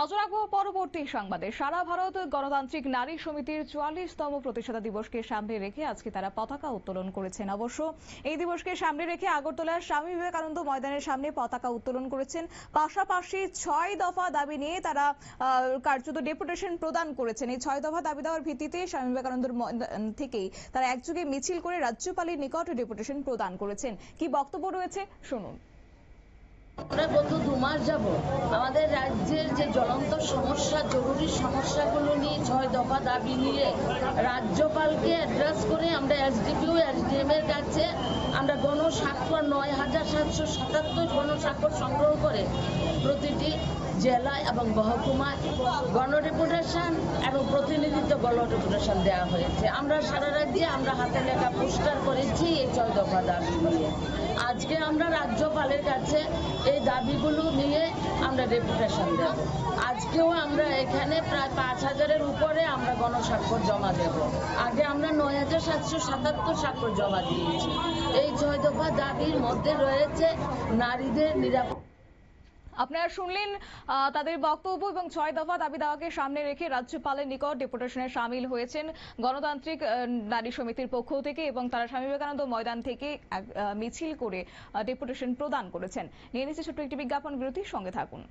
নজর রাখব পরবর্তী সংবাদে। সারা ভারত গণতান্ত্রিক নারী সমিতির চুয়াল্লিশতম প্রতিষ্ঠাতা দিবসকে সামনে রেখে আজকে তারা পতাকা উত্তোলন করেছেন। অবশ্য এই দিবসকে সামনে রেখে আগরতলার স্বামী বিবেকানন্দ ময়দানের সামনে পতাকা উত্তোলন করেছেন। পাশাপাশি ছয় দফা দাবি নিয়ে তারা কার্যত ডেপুটেশন প্রদান করেছেন। এই ছয় দফা দাবি দেওয়ার ভিত্তিতে স্বামী বিবেকানন্দের থেকেই তারা একযোগে মিছিল করে রাজ্যপালের নিকট ডেপুটেশন প্রদান করেছেন। কি বক্তব্য রয়েছে? শুনুন। আমরা গত দু মাস যাব আমাদের রাজ্যের যে জ্বলন্ত সমস্যা, জরুরি সমস্যাগুলো নিয়ে ছয় দফা দাবি নিয়ে রাজ্যপালকে অ্যাড্রেস করে আমরা এসডিপিও এসডিএম এর কাছে আমরা গণস্বাক্ষর নয় হাজার সাতশো সাতাত্তর গণস্বাক্ষর সংগ্রহ করে প্রতিটি জেলা এবং মহকুমায় গণডেপুটেশন এবং প্রতিনিধিত্ব গণডেপুটেশন দেওয়া হয়েছে। আমরা সারা রাজ্যে আমরা হাতে লেখা পোস্টার করেছি, এই ছয় দফা দাবি নিয়ে। আজকে আমরা রাজ্যপালের কাছে এই দাবিগুলো নিয়ে আমরা ডেপুটেশন দেব। আজকেও আমরা এখানে প্রায় পাঁচ হাজারের উপরে আমরা গণস্বাক্ষর জমা দেব। আগে আমরা নয় হাজার সাতশো সাতাত্তর স্বাক্ষর জমা দিয়েছি। এই ছয় দফা দাবির মধ্যে রয়েছে নারীদের নিরাপদ আপনারা শুনলেন তাদের বক্তব্য এবং ছয় দফা দাবি দাওয়াকে সামনে রেখে রাজ্যপালের নিকট ডেপুটেশনে সামিল হয়েছেন গণতান্ত্রিক নারী সমিতির পক্ষ থেকে এবং তারা স্বামী বিবেকানন্দ ময়দান থেকে মিছিল করে ডেপুটেশন প্রদান করেছেন। নিয়ে নিচ্ছে ছোট্ট একটি বিজ্ঞাপন, বিরতির সঙ্গে থাকুন।